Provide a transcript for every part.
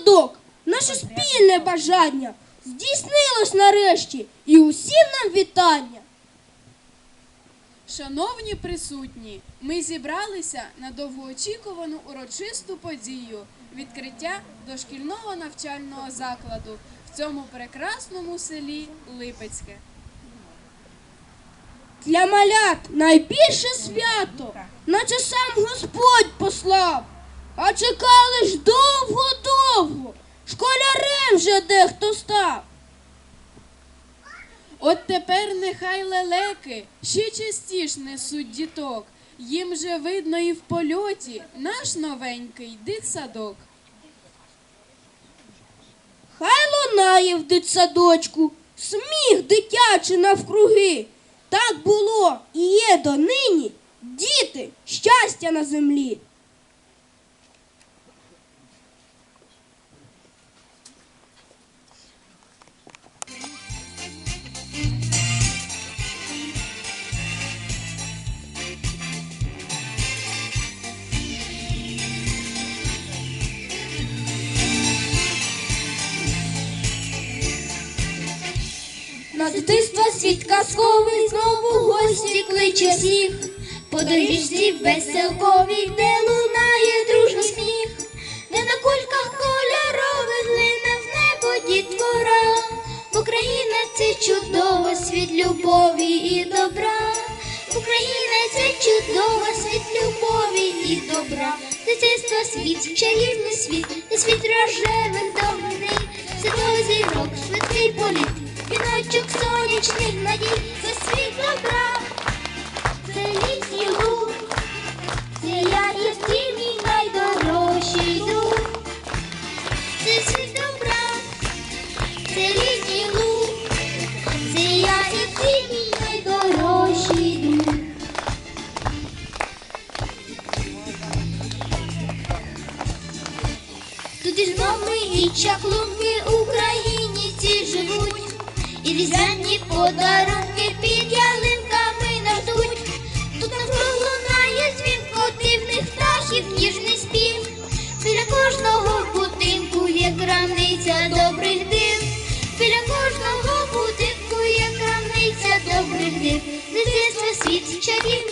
дитсадок, наше спільне бажання здійснилось нарешті, і усім нам вітання. Шановні присутні, ми зібралися на довгоочікувану урочисту подію відкриття дошкільного навчального закладу в цьому прекрасному селі Липецьке. Для малят найбільше свято, наче сам Господь послав. А чекали ж довго-довго, школярем вже дехто став. От тепер нехай лелеки ще частіш несуть діток. Їм же видно і в польоті наш новенький дитсадок. Хай лунає в дитсадочку, сміх дитячий навкруги. Так було і є донині діти, щастя на землі. Казковий, знову гості кличе всіх. По доріжці веселковій, де лунає дружний сміх, де на кульках кольорових лине в небо дітвора. Україна це чудово, світ любові і добра. Україна це чудово, світ любові і добра. Дитинство світ, чарівний світ, світ рожевих добрий, світло зірок, швидкий політ, віночок сонячних надій, це світ добра, це літній луг, це я і в ти мій найдорожчий друг, це світ добра, це літній луг, це я і ти мій найдорожчий друг. Тут і гноми, і чаклунки українці живуть, і різдвяні подарунки під ялинками нас ждуть. Тут нас лунає дзвінко дивних птахів, ніжний спів. Біля кожного будинку є крамниця добрих див. Біля кожного будинку є крамниця добрих див. Дитинство світ, чарівний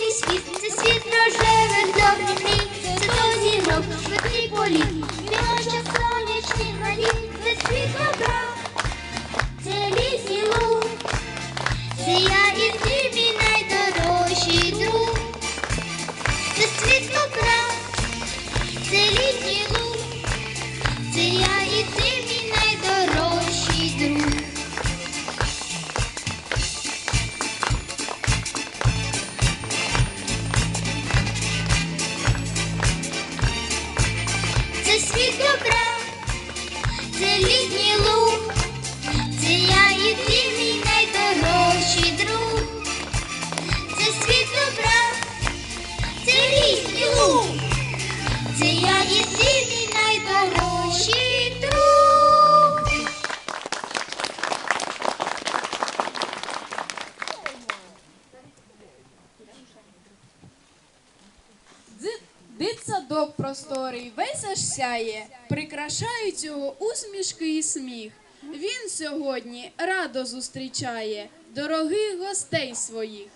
Дитсадок просторий весь аж сяє, прикрашають його усмішки і сміх. Він сьогодні радо зустрічає дорогих гостей своїх.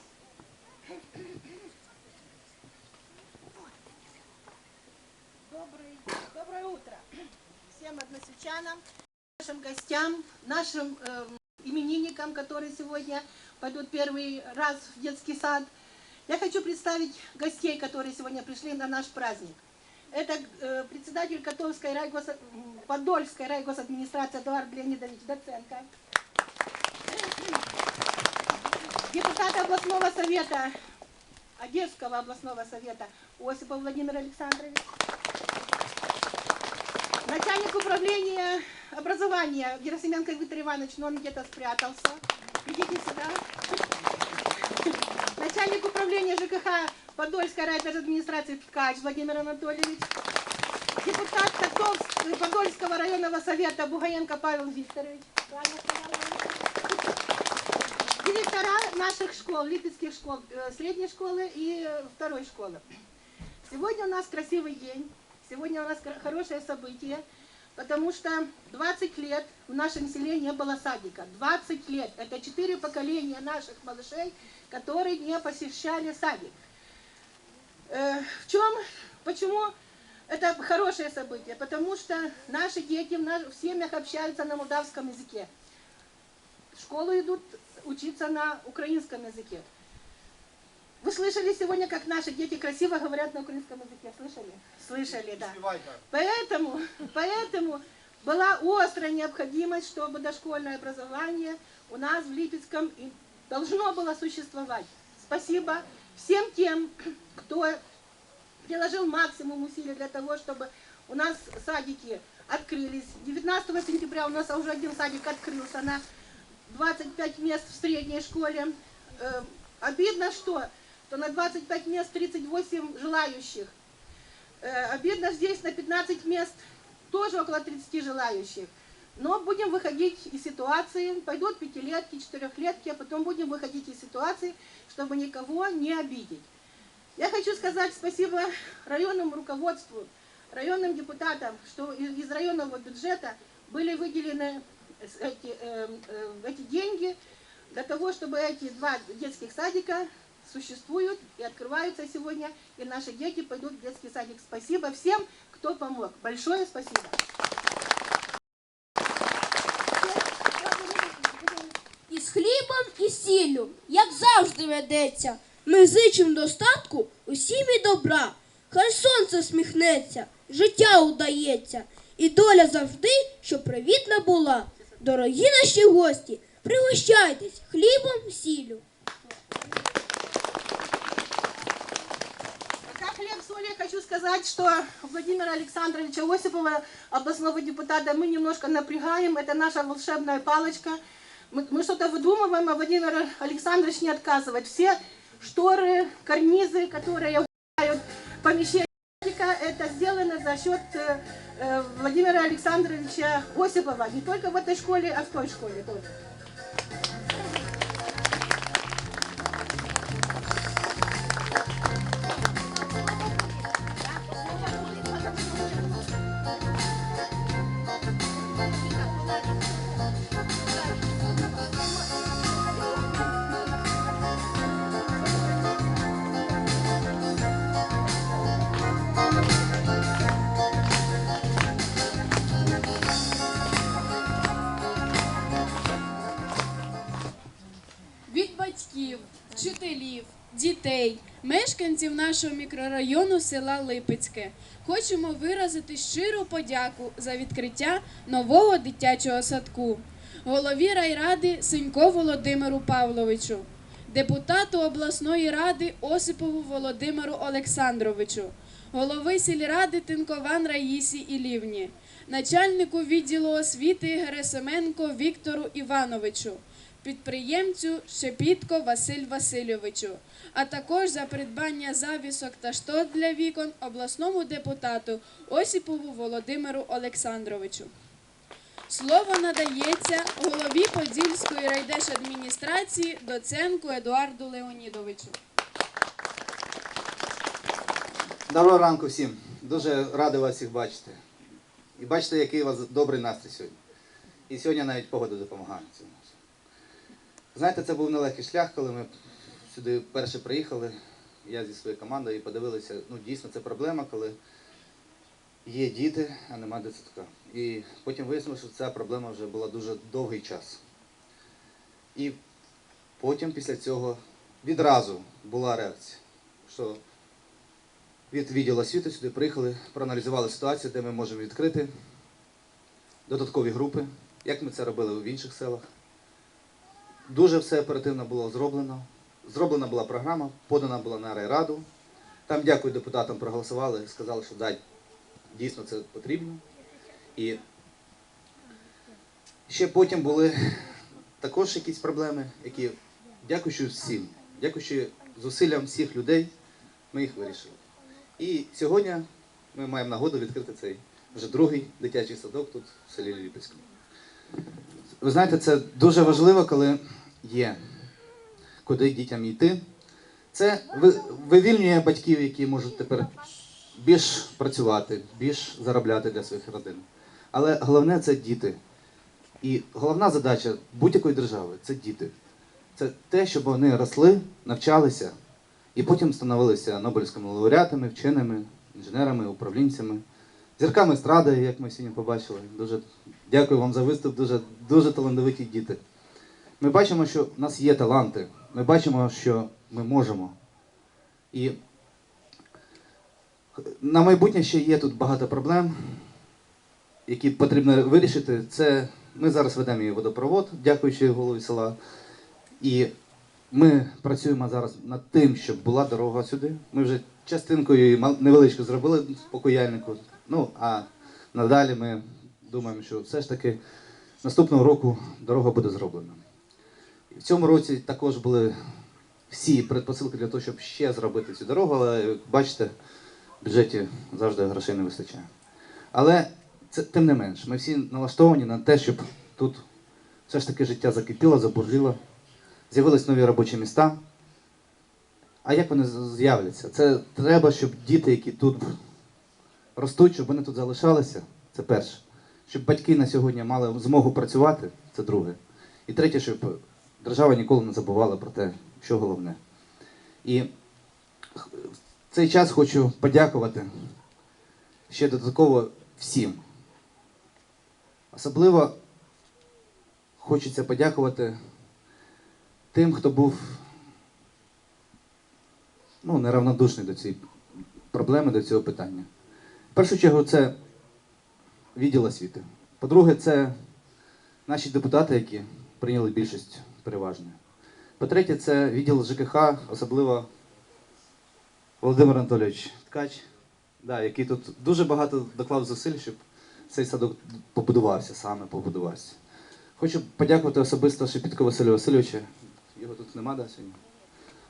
Добрый, доброе утро всем односельчанам, нашим гостям, нашим эм, именинникам, которые сегодня пойдут первый раз в детский сад. Я хочу представить гостей, которые сегодня пришли на наш праздник. Это э, председатель Котовской райгос... Подольской райгосадминистрации Эдуард Леонидович Доценко. Депутат областного совета, Одесского областного совета Осипов Владимир Александрович. Начальник управления образования Герасименко Виктор Иванович, но он где-то спрятался. Идите сюда. Начальник управления ЖКХ Подольской райадминистрации Ткач Владимир Анатольевич. Депутат Котовск- Подольского районного совета Бугаенко Павел Викторович. Директора наших школ, липецких школ, э, средней школы и второй школы. Сегодня у нас красивый день, сегодня у нас хорошее событие. Потому что 20 лет в нашем селе не было садика. 20 лет. Это четыре поколения наших малышей, которые не посещали садик. Э, В чем, почему это хорошее событие? Потому что наши дети в, наш- в семьях общаются на молдавском языке. В школу идут учиться на украинском языке. Вы слышали сегодня, как наши дети красиво говорят на украинском языке? Слышали? Слышали, да. Поэтому, поэтому была острая необходимость, чтобы дошкольное образование у нас в Липецком должно было существовать. Спасибо всем тем, кто приложил максимум усилий для того, чтобы у нас садики открылись. 19 сентября у нас уже один садик открылся на 25 мест в средней школе. Э, обидно, что, что на 25 мест 38 желающих. Э, обидно здесь на 15 мест тоже около 30 желающих. Но будем выходить из ситуации, пойдут пятилетки, четырехлетки, а потом будем выходить из ситуации, чтобы никого не обидеть. Я хочу сказать спасибо районному руководству, районным депутатам, что из районного бюджета были выделены эти, э, э, эти деньги для того, чтобы эти два детских садика существуют и открываются сегодня, и наши дети пойдут в детский садик. Спасибо всем, кто помог. Большое спасибо. І з хлібом, і сіллю, як завжди ведеться. Ми зичим достатку усім і добра. Хай сонце сміхнеться, життя удається, і доля завжди, щоб привітна була. Дорогі наші гості, пригощайтесь хлібом, сіллю. Сказать, что Владимира Александровича Осипова, областного депутата, мы немножко напрягаем. Это наша волшебная палочка. Мы, мы что-то выдумываем, а Владимир Александрович не отказывает. Все шторы, карнизы, которые украшают помещение, это сделано за счет э, э, Владимира Александровича Осипова. Не только в этой школе, а в той школе тоже. Вчителів, дітей, мешканців нашого мікрорайону села Липецьке. Хочемо виразити щиру подяку за відкриття нового дитячого садку, голові райради Синько Володимиру Павловичу, депутату обласної ради Осипову Володимиру Олександровичу, голови сільради Тинкован Раїсі Ілівні, начальнику відділу освіти Герасименко Віктору Івановичу підприємцю Шепітко Василь Васильовичу, а також за придбання завісок та штор для вікон обласному депутату Осіпову Володимиру Олександровичу. Слово надається голові Подільської райдержадміністрації доценку Едуарду Леонідовичу. Доброго ранку всім. Дуже радий вас всіх бачити. І бачите, який у вас добрий настрій сьогодні. І сьогодні навіть погода допомагає цьому. Знаєте, це був нелегкий шлях, коли ми сюди вперше приїхали, я зі своєю командою і подивилися, ну дійсно це проблема, коли є діти, а нема дитсадка. І потім вияснилося, що ця проблема вже була дуже довгий час. І потім після цього відразу була реакція, що від відділу освіти сюди приїхали, проаналізували ситуацію, де ми можемо відкрити додаткові групи, як ми це робили в інших селах. Дуже все оперативно було зроблено. Зроблена була програма, подана була на райраду. Там, дякую депутатам, проголосували, сказали, що да, дійсно це потрібно. І ще потім були також якісь проблеми, які, дякуючи всім, дякуючи зусиллям всіх людей, ми їх вирішили. І сьогодні ми маємо нагоду відкрити цей вже другий дитячий садок тут в селі Ліпецькому. Ви знаєте, це дуже важливо, коли є куди дітям йти. Це вивільнює батьків, які можуть тепер більш працювати, більш заробляти для своїх родин. Але головне це діти. І головна задача будь-якої держави це діти. Це те, щоб вони росли, навчалися і потім становилися Нобелівськими лауреатами, вченими, інженерами, управлінцями, зірками естради, як ми сьогодні побачили. Дуже дякую вам за виступ, дуже, дуже талановиті діти. Ми бачимо, що в нас є таланти. Ми бачимо, що ми можемо. І на майбутнє ще є тут багато проблем, які потрібно вирішити. Це ми зараз ведемо і водопровод, дякуючи голові села. І ми працюємо зараз над тим, щоб була дорога сюди. Ми вже частинкою її невеличку зробили по куяльнику. Ну а надалі ми думаємо, що все ж таки наступного року дорога буде зроблена. І в цьому році також були всі предпосилки для того, щоб ще зробити цю дорогу, але як бачите, в бюджеті завжди грошей не вистачає. Але це тим не менш, ми всі налаштовані на те, щоб тут все ж таки життя закипіло, забурліло, з'явились нові робочі міста. А як вони з'являться? Це треба, щоб діти, які тут ростуть, щоб вони тут залишалися. Це перше. Щоб батьки на сьогодні мали змогу працювати, це друге. І третє, щоб держава ніколи не забувала про те, що головне. І в цей час хочу подякувати ще додатково всім. Особливо хочеться подякувати тим, хто був ну, неравнодушний до цієї проблеми, до цього питання. В першу чергу, це відділ освіти. По-друге, це наші депутати, які прийняли більшість переважно. По-третє, це відділ ЖКХ, особливо Володимир Анатолійович Ткач, да, який тут дуже багато доклав зусиль, щоб цей садок побудувався, саме побудувався. Хочу подякувати особисто Шепітко Василю Васильовичу. Його тут нема да, сьогодні.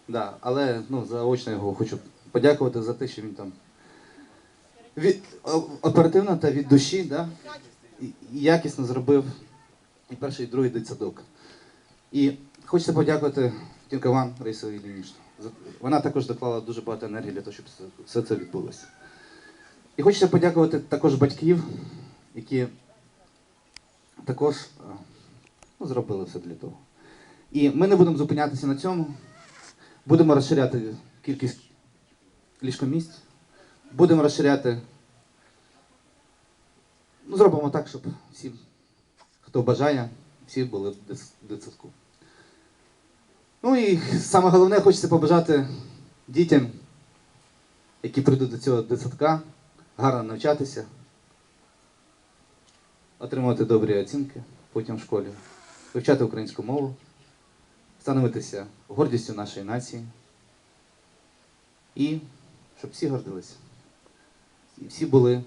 Да, але ну, заочно його хочу подякувати за те, що він там від, оперативно та від душі да, і, і якісно зробив і перший, і другий дитсадок. І хочеться подякувати Тінкован Раїсу Іллінічну. Вона також доклала дуже багато енергії для того, щоб все- все це відбулося. І хочеться подякувати також батьків, які також е, ну, зробили все для того. І ми не будемо зупинятися на цьому. Будемо розширяти кількість ліжкомісць, будемо розширяти. Ну, зробимо так, щоб всі, хто бажає, всі були в дитсадку. Ну і саме головне, хочеться побажати дітям, які прийдуть до цього дитсадка, гарно навчатися, отримувати добрі оцінки потім в школі, вивчати українську мову, становитися гордістю нашої нації і щоб всі гордилися І всі були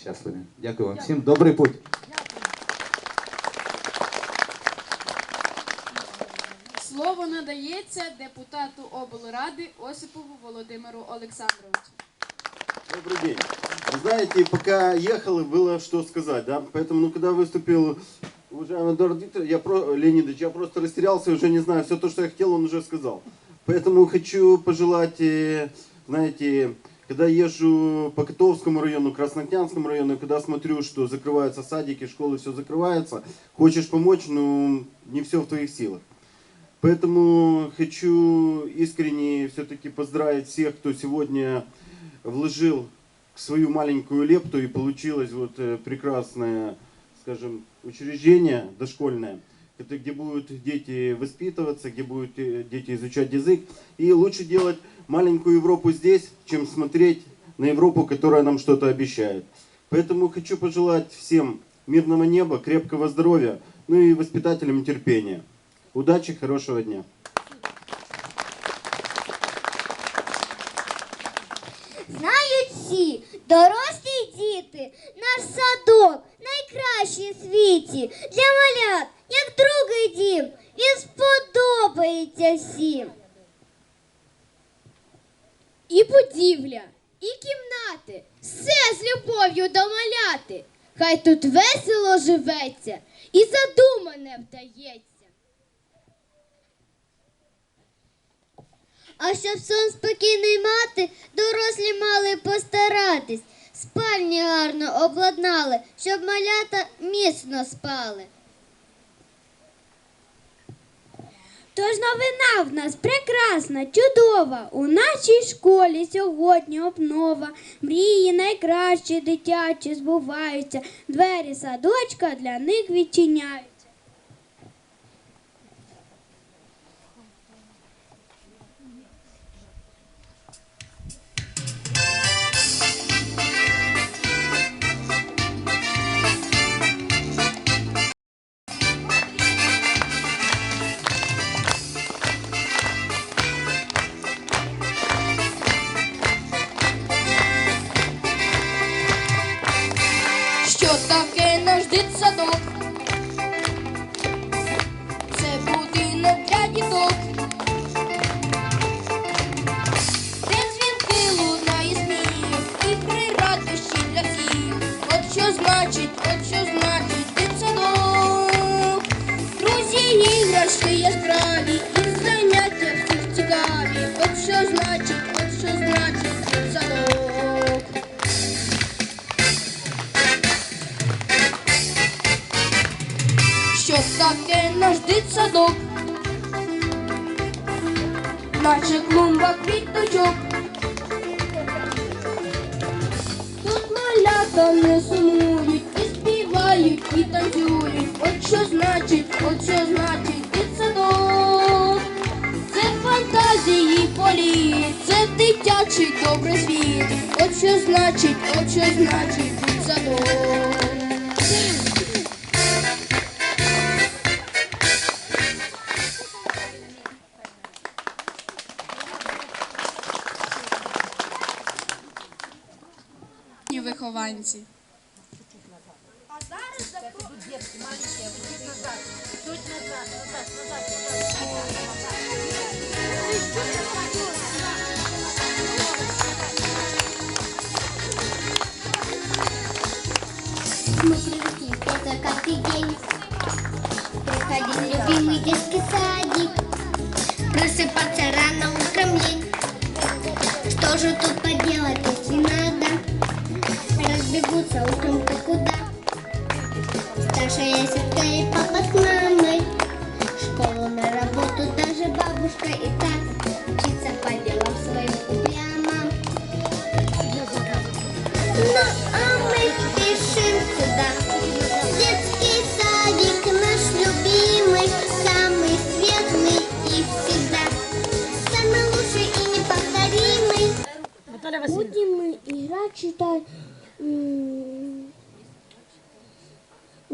щасливі. Дякую вам всім. Добрий путь! Слово надається депутату облради Осипову Володимиру Олександровичу. Добрый день. Вы знаете, пока ехал, было что сказать, да? Поэтому, ну, когда выступил уважаемый Эдуард Викторович, я про... Леонидович, я просто растерялся, уже не знаю, все то, что я хотел, он уже сказал. Поэтому хочу пожелать, э, знаете, когда езжу по Котовскому району, Краснокнянскому району, когда смотрю, что закрываются садики, школы, все закрывается, хочешь помочь, но не все в твоих силах. Поэтому хочу искренне все-таки поздравить всех, кто сегодня вложил свою маленькую лепту и получилось вот э, прекрасное, скажем, учреждение дошкольное, где будут дети воспитываться, где будут э, дети изучать язык. И лучше делать маленькую Европу здесь, чем смотреть на Европу, которая нам что-то обещает. Поэтому хочу пожелать всем мирного неба, крепкого здоровья, ну и воспитателям терпения. Удачи, хорошего дня. Знають всі, дорослі й діти, наш садок найкращий у світі для малят, як другий дім. Він сподобається всім. І будівля, і кімнати, все з любов'ю до маляти. Хай тут весело живеться і задумане вдається. А щоб сон спокійний мати, дорослі мали постаратись. спальні гарно обладнали, щоб малята міцно спали. Тож новина в нас прекрасна, чудова. У нашій школі сьогодні обнова. Мрії найкращі дитячі збуваються. Двері садочка для них відчиняються. Що таке наш дитсадок? Наш дитсадок? Наче клумба квіточок. Тут малята не сумують, і співають, і танцюють. От що значить, от що значить дитсадок. Це фантазії політ, це дитячий добрий світ. От що значить, от що значить дитсадок. Ні, зараз Мы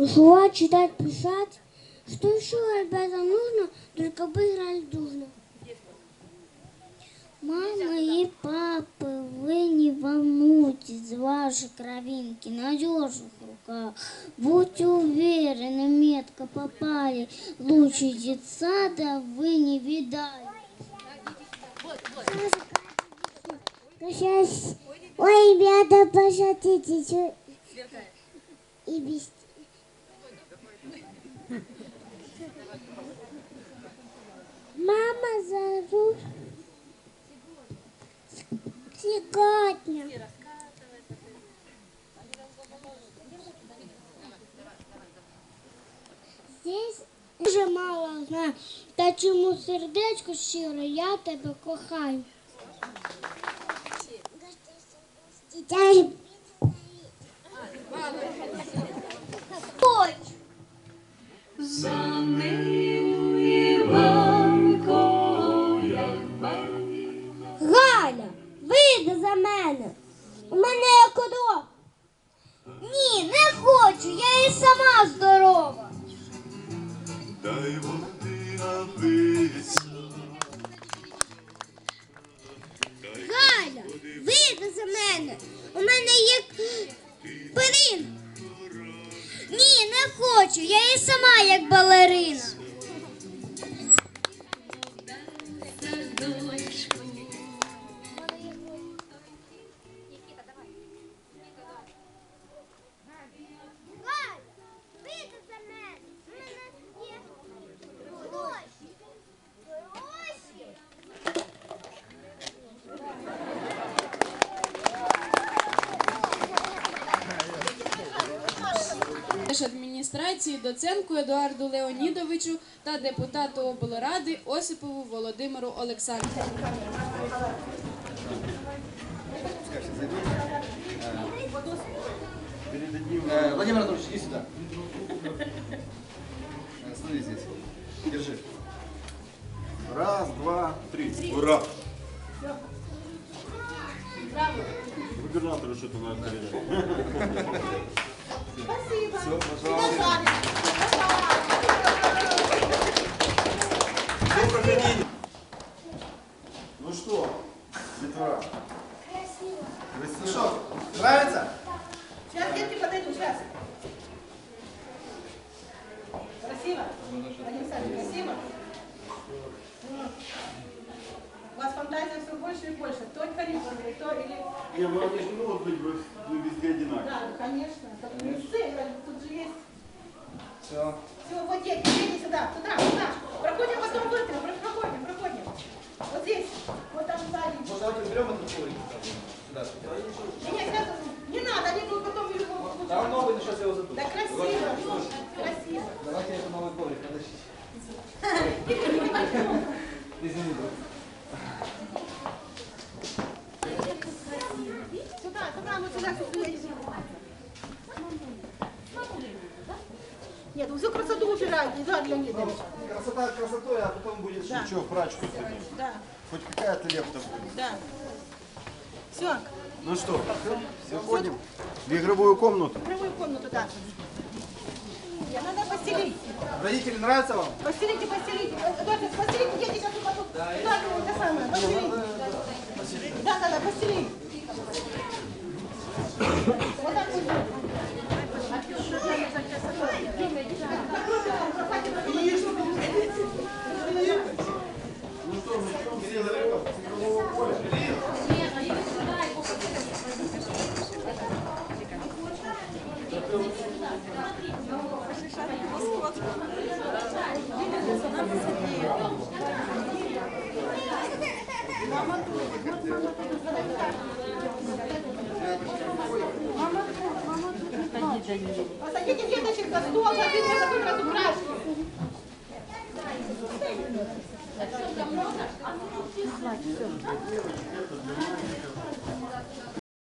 рисовать, читать, писать. Что еще, ребята, нужно? Только бы играли дружно. Мама и папа, вы не волнуйтесь ваши кровинки, надежных руках. Будьте уверены, метко попали. Лучше детсада вы не видали. Ой, ребята, пожалуйста, и без... Мама зовут сегодня. Здесь дуже мало знаю, та чому сердечко щиро, я тебе кохаю. Дітей. Ой. Галя, вийди за мене. У мене є кодок. Ні, не хочу, я і сама здорова. Дай води напитися, Галя, вийди за мене. У мене є пирін. Ні, не хочу, я і сама як балерина. адміністрації доценку Едуарду Леонідовичу та депутату облради Осипову Володимиру Олександровичу. Е, Владимир Анатольевич, иди сюда. Е, Смотри здесь. Держи. Раз, два, три. Ура! Губернатору что-то надо передать. что, выходим в игровую комнату. В игровую комнату, да. Надо постелить. Родители нравятся вам? Постелите, постелите. Э, э, Доктор, постелите, дети сейчас упадут. Тут... Да, Куда вы, это самое, постелите. Да, да, да, постелите. Вот так вот.